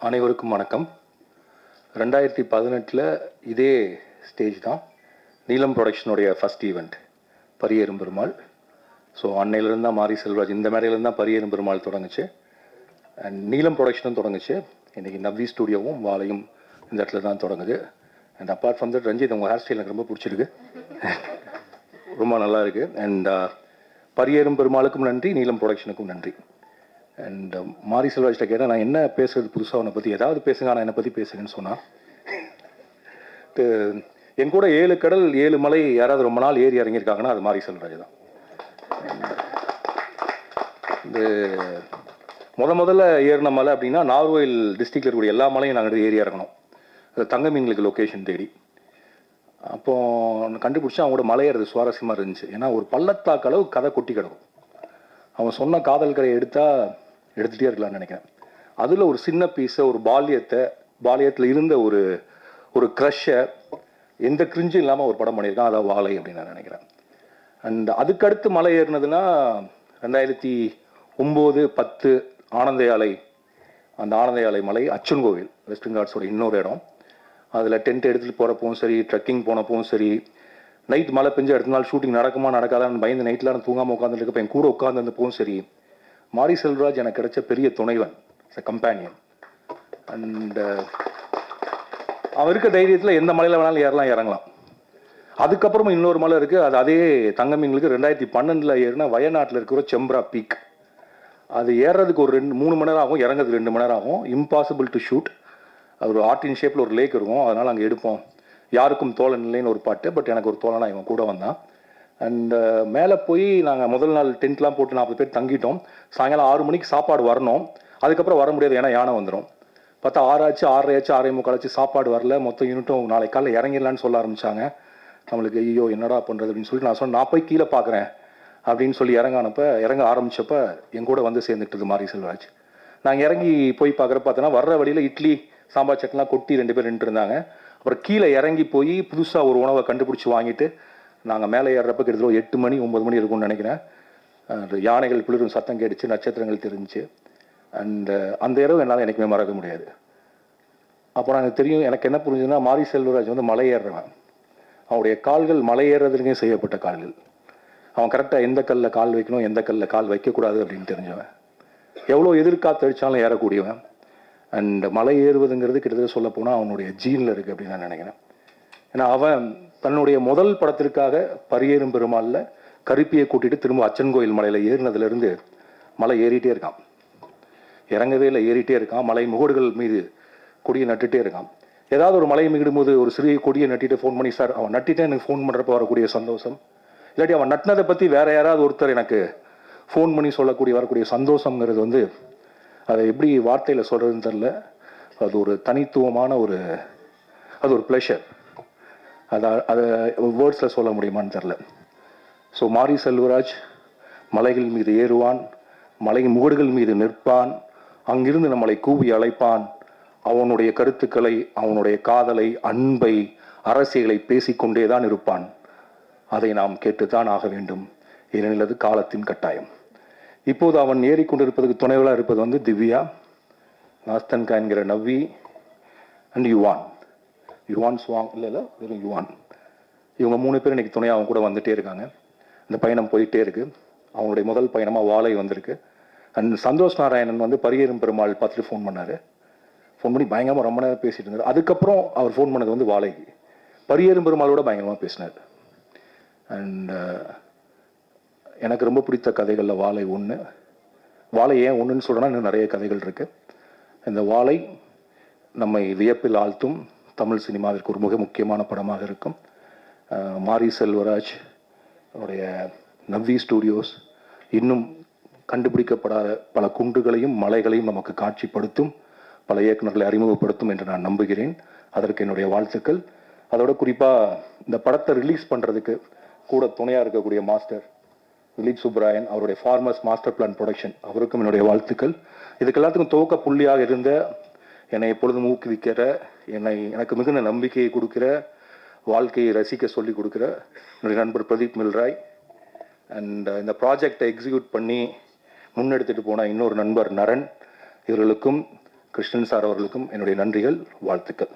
அனைவருக்கும் வணக்கம். ரெண்டாயிரத்தி பதினெட்டில் இதே ஸ்டேஜ் தான் Neelam ப்ரொடக்ஷனுடைய first event Pariyerum Perumal. So அன்னையிலேருந்து தான் மாரி செல்வராஜ் இந்த மேடையிலேருந்து தான் பரியேறும் பெருமாள் தொடங்குச்சு. அண்ட் நீலம் ப்ரொடக்ஷனும் தொடங்குச்சு. இன்றைக்கி நவ்வி ஸ்டூடியோவும் வாழையும் இந்த இடத்துல தான் தொடங்குது. And apart from that Ranjith உங்கள் ஹேர் ஸ்டைல் எனக்கு ரொம்ப பிடிச்சிருக்கு. ரொம்ப நல்லா இருக்குது அண்ட் பரியேறும் பெருமாளுக்கும் நன்றி நீலம் ப்ரொடக்ஷனுக்கும் நன்றி. அண்ட் um, மாரி செல்வராஜ்ட்ட கேட்டேன் நான் என்ன பேசுறது புதுசாக உன்னை பற்றி ஏதாவது பேசுங்க. ஆனால் என்னை பற்றி பேசுங்கன்னு சொன்னான் என் கூட ஏழு கடல் ஏழு மலை யாராவது ரொம்ப நாள் ஏறி இறங்கியிருக்காங்கன்னா அது மாரி செல்வராஜ் தான். இது முத முதல்ல ஏறின மலை அப்படின்னா நார்வேல் டிஸ்ட்ரிக்டில் இருக்கக்கூடிய எல்லா மலையும் நாங்கள் ஏறி இறங்கணும். அது தங்க மீன்களுக்கு லொக்கேஷன் தேடி. அப்போ கண்டுபிடிச்சா அவங்களோட மலையேறது சுவாரஸ்யமாக இருந்துச்சு. ஏன்னா ஒரு பள்ளத்தாக்கு அளவு கதை கொட்டி கிடக்கும். அவன் சொன்ன காதல் கரையை எடுத்தால் எடுத்துகிட்டே இருக்கலாம்னு நினைக்கிறேன். அதில் ஒரு சின்ன பீஸை ஒரு பால்யத்தை பால்யத்தில் இருந்த ஒரு ஒரு க்ரஷ்ஷை எந்த கிரிஞ்சும் இல்லாமல் ஒரு படம் பண்ணியிருக்கான் அதான் வாழை அப்படின்னு நான் நினைக்கிறேன். அண்ட் அதுக்கடுத்து மலை ஏறினதுன்னா ரெண்டாயிரத்தி ஒம்பது பத்து ஆனந்தயாலை அந்த ஆனந்தயாலை மலை அச்சன் கோவில் வெஸ்டர்ன் கார்ட்ஸோட இன்னொரு இடம். அதில் டென்ட் எடுத்துகிட்டு போகிறப்பவும் சரி ட்ரெக்கிங் போனப்பவும் சரி நைட் மழை பெஞ்சு அடுத்த நாள் ஷூட்டிங் நடக்குமா நடக்காதான்னு பயந்து நைட்டில் நான் தூங்காமல் உட்காந்துருக்கப்ப என் கூட உட்காந்துருந்தப்பவும் சரி மாரி செல்வராஜ் எனக்கு கிடைச்ச பெரிய துணைவன் கம்பேனியன் அண்ட் uh, அவன் இருக்க தைரியத்தில் எந்த மலையில் வேணாலும் ஏறலாம் இறங்கலாம். அதுக்கப்புறமா இன்னொரு மலை இருக்குது அது அதே தங்கமீன்களுக்கு ரெண்டாயிரத்தி பன்னெண்டில் ஏறினா வயநாட்டில் இருக்கிற செம்ப்ரா பீக். அது ஏறுறதுக்கு ஒரு ரெண்டு மூணு மணி நேரம் ஆகும் இறங்குறதுக்கு ரெண்டு மணி நேரம் ஆகும். இம்பாசிபிள் டு ஷூட் அது ஒரு ஆர்டின் ஷேப்பில் ஒரு லேக் இருக்கும் அதனால் அங்கே எடுப்போம். யாருக்கும் தோழன் இல்லைன்னு ஒரு பாட்டு பட் எனக்கு ஒரு தோழனா இவன் கூட வந்தான். அண்ட் uh, மேலே போய் நாங்கள் முதல் நாள் டென்ட்லாம் போட்டு நாற்பது பேர் தங்கிட்டோம். சாயங்காலம் ஆறு மணிக்கு சாப்பாடு வரணும். அதுக்கப்புறம் வர முடியாது ஏன்னா யானை வந்துடும் பார்த்தா ஆறாச்சு ஆறரையாச்சு ஆறே முக்காலாச்சு சாப்பாடு வரல. மொத்த யூனிட்டும் நாளைக்கு காலையில் இறங்கிடலான்னு சொல்ல ஆரம்பித்தாங்க நம்மளுக்கு ஐயோ என்னடா பண்ணுறது அப்படின்னு சொல்லிட்டு நான் சொன்னேன் நான் போய் கீழே பார்க்குறேன். அப்படின்னு சொல்லி இறங்கானப்ப இறங்க ஆரம்பித்தப்போ என் கூட வந்து சேர்ந்துக்கிட்டது மாரி செல்வராஜ் நாங்கள் இறங்கி போய் பார்க்குற பார்த்தோன்னா வர்ற வழியில் இட்லி சாம்பார் சட்னிலாம் கொட்டி ரெண்டு பேர் நின்று இருந்தாங்க. அப்புறம் கீழே இறங்கி போய் புதுசாக ஒரு உணவை கண்டுபிடிச்சி வாங்கிட்டு நாங்கள் மேலே ஏறுறப்ப கிட்டத்தட்ட எட்டு மணி ஒம்பது மணி இருக்கும்னு நினைக்கிறேன். யானைகள் குளிரும் சத்தம் கேட்டுச்சு நட்சத்திரங்கள் தெரிஞ்சுச்சு அண்ட் uh, அந்த இரவு என்னால் எனக்குமே மறக்க முடியாது. அப்புறம் எனக்கு தெரியும் எனக்கு என்ன புரிஞ்சுதுன்னா மாரி செல்வராஜ் வந்து மலை ஏறுறவன். அவனுடைய கால்கள் மலை ஏறுறதுலேயும் செய்யப்பட்ட கால்கள். அவன் கரெக்டாக எந்த கல்லில் கால் வைக்கணும் எந்த கல்லில் கால் வைக்கக்கூடாது அப்படின்னு தெரிஞ்சவன். எவ்வளோ எதிர்காத்து அடித்தாலும் ஏறக்கூடியவன். அண்ட் மலை ஏறுவதுங்கிறது கிட்டத்தட்ட சொல்ல போனால் அவனுடைய ஜீனில் இருக்குது அப்படின்னு நான் நினைக்கிறேன். ஏன்னா அவன் தன்னுடைய முதல் படத்திற்காக பரியேறும் பெருமாளில் கருப்பியை கூட்டிட்டு திரும்ப அச்சன் கோயில் மலையில் ஏறினதுலேருந்து மலை ஏறிட்டே இருக்கான் இறங்கவே இல்லை ஏறிட்டே இருக்கான் மலை முகடுகள் மீது கொடியை நட்டுட்டே இருக்கான் ஏதாவது ஒரு மலை மிகிடும்போது ஒரு சிறிய கொடியை நட்டிட்டு ஃபோன் பண்ணி சார் அவன் நட்டிட்டே எனக்கு ஃபோன் பண்ணுறப்ப வரக்கூடிய சந்தோஷம். இல்லாட்டி அவன் நட்டினதை பற்றி வேற யாராவது ஒருத்தர் எனக்கு ஃபோன் பண்ணி சொல்லக்கூடிய வரக்கூடிய சந்தோஷங்கிறது வந்து அதை எப்படி வார்த்தையில் சொல்கிறதுன்னு தெரில அது ஒரு தனித்துவமான ஒரு அது ஒரு ப்ளஷர் அதை அதை வேர்ட்ஸில் சொல்ல முடியுமான்னு தெரில ஸோ மாரி செல்வராஜ் மலைகள் மீது ஏறுவான் மலையின் முகடுகள் மீது நிற்பான் அங்கிருந்து நம்மளை கூவி அழைப்பான். அவனுடைய கருத்துக்களை அவனுடைய காதலை அன்பை அரசியலை பேசிக்கொண்டே தான் இருப்பான். அதை நாம் கேட்டுத்தான் ஆக வேண்டும். ஏனெனில் அது காலத்தின் கட்டாயம். இப்போது அவன் ஏறிக்கொண்டிருப்பதற்கு துணைவலாக இருப்பது வந்து திவ்யா நாஸ்தன்கா என்கிற நவ்வி அண்ட் யுவான் யுவான் சுவாங் இல்லை இல்லை வெறும் யுவான். இவங்க மூணு பேர் இன்னைக்கு துணையாக அவங்க கூட வந்துகிட்டே இருக்காங்க. இந்த பயணம் போயிட்டே இருக்குது அவங்களுடைய முதல் பயணமாக வாழை வந்திருக்கு. அண்ட் சந்தோஷ் நாராயணன் வந்து பரியேறும் பெருமாள் பார்த்துட்டு ஃபோன் பண்ணார். ஃபோன் பண்ணி பயங்கரமாக ரொம்ப நேரம் பேசிட்டு இருந்தார். அதுக்கப்புறம் அவர் ஃபோன் பண்ணது வந்து வாழைக்கு பரியேறும் பெருமாளோட பயங்கரமாக பேசினார். அண்ட் எனக்கு ரொம்ப பிடித்த கதைகளில் வாழை ஒன்று வாழை ஏன் ஒன்றுன்னு சொல்கிறேன்னா இன்னும் நிறைய கதைகள் இருக்குது இந்த வாழை நம்மை வியப்பில் ஆழ்த்தும். தமிழ் சினிமாவிற்கு ஒரு மிக முக்கியமான படமாக இருக்கும். மாரி செல்வராஜ் அவருடைய நவ்வி ஸ்டூடியோஸ் இன்னும் கண்டுபிடிக்கப்படாத பல குன்றுகளையும் மலைகளையும் நமக்கு காட்சிப்படுத்தும் பல இயக்குநர்களை அறிமுகப்படுத்தும் என்று நான் நம்புகிறேன். அதற்கு என்னுடைய வாழ்த்துக்கள். அதோட குறிப்பாக இந்த படத்தை ரிலீஸ் பண்ணுறதுக்கு கூட துணையாக இருக்கக்கூடிய மாஸ்டர் திலீப் சுப்ராயன் அவருடைய ஃபார்மர்ஸ் மாஸ்டர் பிளான் ப்ரொடக்ஷன் அவருக்கும் என்னுடைய வாழ்த்துக்கள். இதுக்கு எல்லாத்துக்கும் துவக்க புள்ளியாக இருந்த என்னை எப்பொழுதும் ஊக்குவிக்கிற என்னை எனக்கு மிகுந்த நம்பிக்கையை கொடுக்கிற வாழ்க்கையை ரசிக்க சொல்லி கொடுக்குற என்னுடைய நண்பர் பிரதீப் மில்ராய். அண்ட் uh, இந்த ப்ராஜெக்டை எக்ஸிக்யூட் பண்ணி முன்னெடுத்துட்டு போன இன்னொரு நண்பர் நரன். இவர்களுக்கும் கிருஷ்ணன் சார் அவர்களுக்கும் என்னுடைய நன்றிகள் வாழ்த்துக்கள்.